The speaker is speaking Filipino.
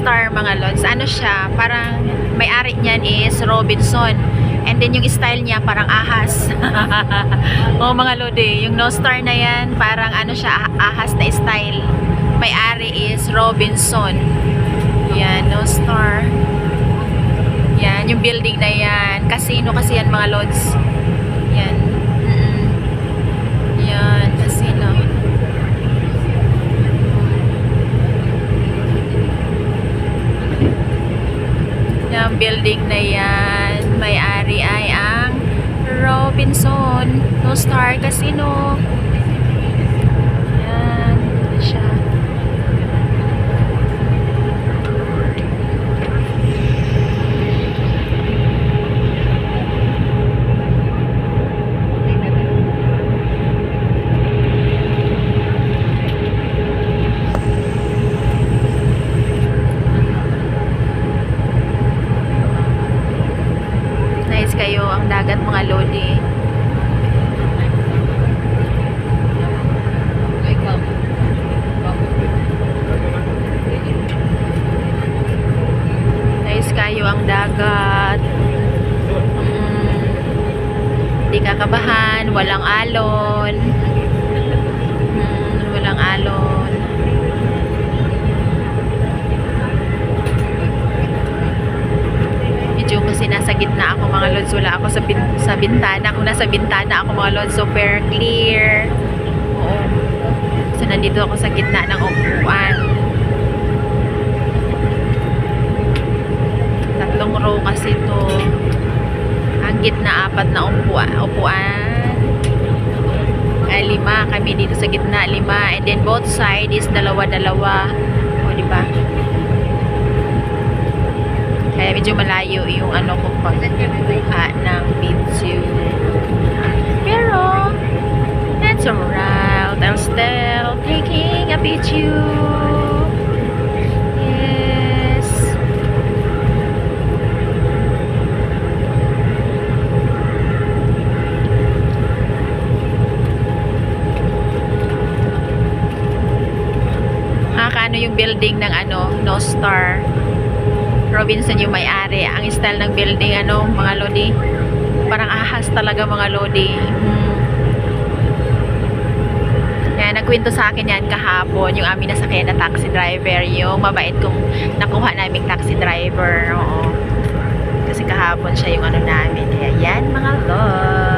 Star mga lods. Ano siya, parang may-ari niyan is Robinson. And then yung style niya parang ahas. Oo mga lodi, yung No Star na yan, parang ano siya, ah- ahas na style. May-ari is Robinson. Yan, No Star. Yan, yung building na yan. Casino kasi yan mga lods. Yan. Mm-mm. Yan, casino. Yung building na yan, may-ari ay ang Robinson No Star Casino. Yan, siya. Nice kayo ang dagat mga lodi. Nice kayo ang dagat. Mm, Hindi kakabahan, walang alon. Mm, walang alon. medyo kasi nasa gitna ako mga lods. Wala ako sa, bin, sa bintana. Kung nasa bintana ako mga lods. Super clear. Oo. So nandito ako sa gitna ng upuan. Tatlong row kasi to. Ang gitna apat na upuan, upuan. Ay lima. Kami dito sa gitna lima. And then both side is dalawa dalawa o di ba kaya medyo malayo yung ano ko pagkuha ng video. Pero, that's alright. I'm still taking a. Nakakaano yung building ng ano, No Star. Robinson yung may-ari. Ang style ng building, ano, mga lodi. Parang ahas talaga mga lodi. Hmm. Kaya nagkwento sa akin yan kahapon, yung aming nasakyan na taxi driver, yung mabait kong nakuha naming taxi driver. Oo. Kasi kahapon siya yung ano namin. Kaya yan mga lodi.